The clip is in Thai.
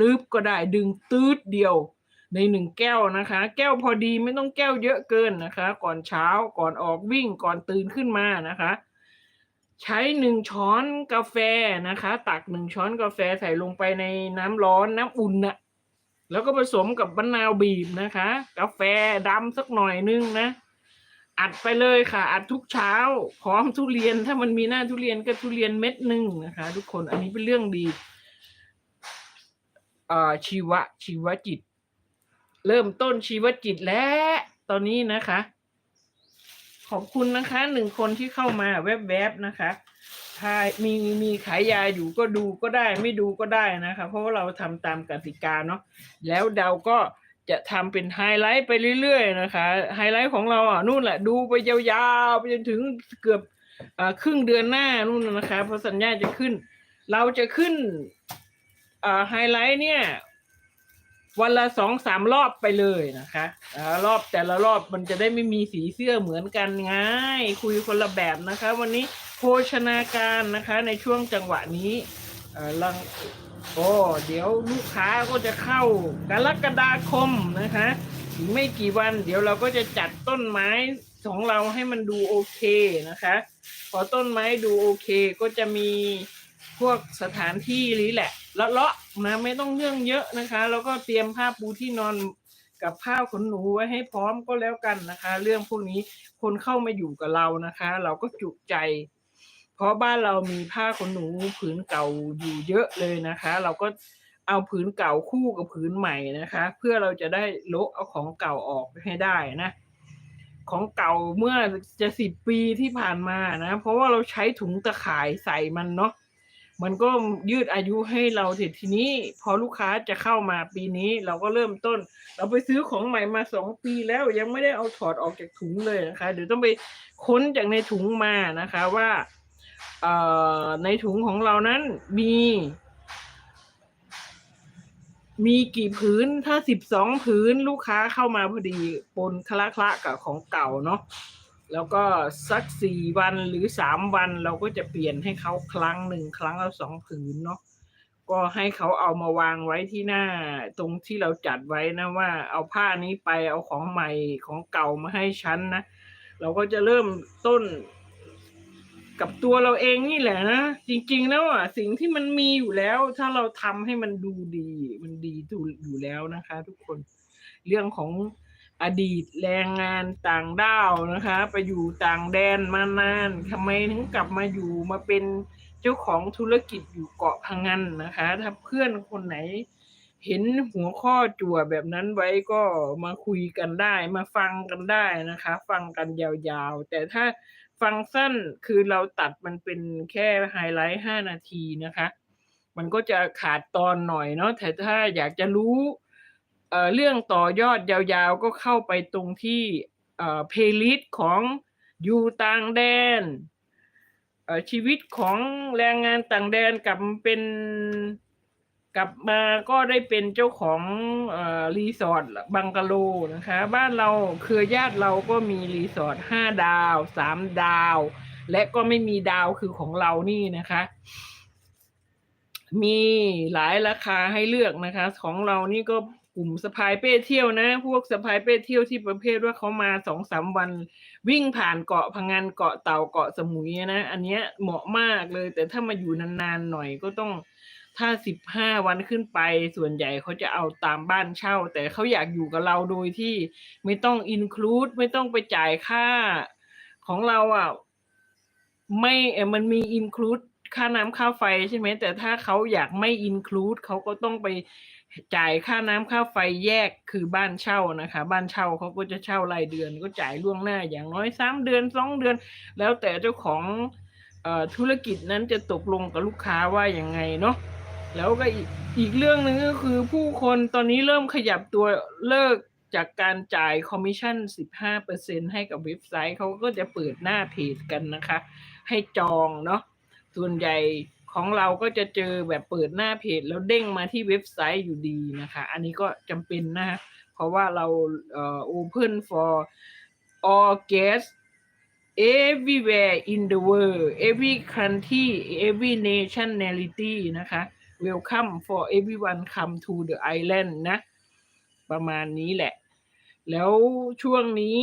ลึบก็ได้ดึงตืดเดียวในหนึ่งแก้วนะคะ แก้วพอดีไม่ต้องแก้วเยอะเกินนะคะ ก่อนเช้าก่อนออกวิ่งก่อนตื่นขึ้นมานะคะ ใช้หนึ่งช้อนกาแฟนะคะ ตักหนึ่งช้อนกาแฟใส่ลงไปในน้ำร้อนน้ำอุ่นนะแล้วก็ผสมกับมะนาวบีบนะคะ กาแฟดำสักหน่อยนึงนะ อัดไปเลยค่ะ อัดทุกเช้า พร้อมทุเรียนถ้ามันมีหน้าทุเรียนก็ทุเรียนเม็ดหนึ่งนะคะ ทุกคนอันนี้เป็นเรื่องดี ชีวะชีวจิต เริ่มต้นชีวจิตแล้วตอนนี้นะคะ ขอบคุณนะคะหนึ่งคนที่เข้ามาแวบๆนะคะถ้ามีมีขายยาอยู่ก็ดูก็ได้ไม่ดูก็ได้นะคะ เพราะว่าเราทำตามกติกาเนาะแล้วเราก็จะทำเป็นไฮไลท์ไปเรื่อยๆนะคะไฮไลท์ของเราอะนู่นแหละดูไปยาวๆไปจนถึงเกือบอครึ่งเดือนหน้านู่นนะคะเพราะสัญญาจะขึ้น เราจะขึ้น อ่าไฮไลท์เนี่ย วันละสองสามรอบไปเลยนะคะอ่ารอบแต่ละรอบมันจะได้ไม่มีสีเสื้อเหมือนกันง่าย คุยคนละแบบนะคะ วันนี้โภชนาการนะคะ ในช่วงจังหวะนี้อ่อลังโอ้เดี๋ยวลูกค้าก็จะเข้ากรกฎาคมนะคะอีกไม่กี่วันเดี๋ยวเราก็จะจัดต้นไม้ของเราให้มันดูโอเคนะคะ พอต้นไม้ดูโอเคก็จะมี พวกสถานที่นี้แหละเลาะๆนะไม่ต้องเรื่องเยอะนะคะ แล้วก็เตรียมผ้าปูที่นอนกับผ้าขนหนูไว้ให้พร้อมก็แล้วกันนะคะ เรื่องพวกนี้คนเข้ามาอยู่กับเรานะคะ เราก็จุใจ เพราะบ้านเรามีผ้าขนหนูผืนเก่าอยู่เยอะเลยนะคะ เราก็เอาผืนเก่าคู่กับผืนใหม่นะคะ เพื่อเราจะได้โละเอาของเก่าออกให้ได้นะ ของเก่าเมื่อจะสิบปีที่ผ่านมานะ เพราะว่าเราใช้ถุงตะข่ายใส่มันเนาะ มันก็ยืดอายุให้เราเสร็จทีนี้ พอลูกค้าจะเข้ามาปีนี้ เราก็เริ่มต้น เราไปซื้อของใหม่มาสองปีแล้วยังไม่ได้เอาถอดออกจากถุงเลยนะคะ เดี๋ยวต้องไปค้นจากในถุงมานะคะว่าในถุงของเรานั้นมี มีกี่ผืนถ้าสิบสองผืนลูกค้าเข้ามาพอดีปนคละคละกับของเก่าเนาะ แล้วก็สักสี่วันหรือสามวันเราก็จะเปลี่ยนให้เขาครั้งหนึ่งครั้งละสองผืนเนาะก็ให้เขาเอามาวางไว้ที่หน้า ตรงที่เราจัดไว้นะว่า เอาผ้านี้ไปเอาของใหม่ของเก่ามาให้ฉันนะเราก็จะเริ่มต้นกับตัวเราเองนี่แหละนะจริง ๆ แล้วอะสิ่งที่มันมีอยู่แล้ว ถ้าเราทำให้มันดูดี มันดีอยู่แล้วนะคะ ทุกคนเรื่องของ อดีตแรงงานต่างด้าวนะคะ ไปอยู่ต่างแดนมานานทำไมถึงกลับมาอยู่มาเป็นเจ้าของธุรกิจอยู่เกาะพังงานนะคะ ถ้าเพื่อนคนไหน เห็นหัวข้อจั่วแบบนั้นไว้ก็มาคุยกันได้ มาฟังกันได้นะคะ ฟังกันยาวๆ แต่ถ้าฟังสั้นคือเราตัดมันเป็นแค่ไฮไลท์ห้านาทีนะคะ มันก็จะขาดตอนหน่อยเนาะแต่ถ้าอยากจะรู้ เรื่องต่อยอดยาวๆก็เข้าไปตรงที่เพลย์ลิสต์ของอยู่ต่างแดนชีวิตของแรงงานต่างแดนกลับเป็นกลับมาก็ได้เป็นเจ้าของเอ่อรีสอร์ทบังกะโลนะคะ บ้านเราเครือญาติเราก็มีรีสอร์ทห้าดาวสามดาว และก็ไม่มีดาวคือของเรานี่นะคะ มีหลายราคาให้เลือกนะคะ ของเรานี่ก็ กลุ่มสะพายเป้เที่ยวนะ พวกสะพายเป้เที่ยวที่ประเภทว่าเขามาสองสามวัน วิ่งผ่านเกาะพังงานเกาะเต่าเกาะสมุยนะ อันเนี้ยเหมาะมากเลย แต่ถ้ามาอยู่นานๆหน่อยก็ต้องถ้าสิบห้าวันขึ้นไปส่วนใหญ่เขาจะเอาตามบ้านเช่า แต่เขาอยากอยู่กับเราโดยที่ไม่ต้องอินคลูดไม่ต้องไปจ่ายค่าของเราอะไม่เออมันมีอินคลูด ค่าน้ำค่าไฟใช่ไหมแต่ถ้าเขาอยากไม่อินคลูดเขาก็ต้องไปจ่ายค่าน้ำค่าไฟแยกคือบ้านเช่านะคะ บ้านเช่าเขาก็จะเช่ารายเดือน ก็จ่ายล่วงหน้าอย่างน้อยสามเดือนสองเดือน แล้วแต่เจ้าของอธุรกิจนั้นจะตกลงกับลูกค้าว่าอยังไงเนาะแล้วก็อีกอีกเรื่องหนึ่งก็คือผู้คนตอนนี้เริ่มขยับตัวเลิกจากการจ่ายคอมมิชชั่น 15%ให้กับเว็บไซต์เขาก็จะเปิดหน้าเพจกันนะคะ ให้จองเนาะ ส่วนใหญ่ของเราก็จะเจอแบบเปิดหน้าเพจ แล้วเด้งมาที่เว็บไซต์อยู่ดีนะคะ อันนี้ก็จำเป็นนะเพราะว่าเราเอ่อ open for all guests everywhere in the world every country every nationality นะคะ welcome for everyone come to the island นะ ประมาณนี้แหละ แล้วช่วงนี้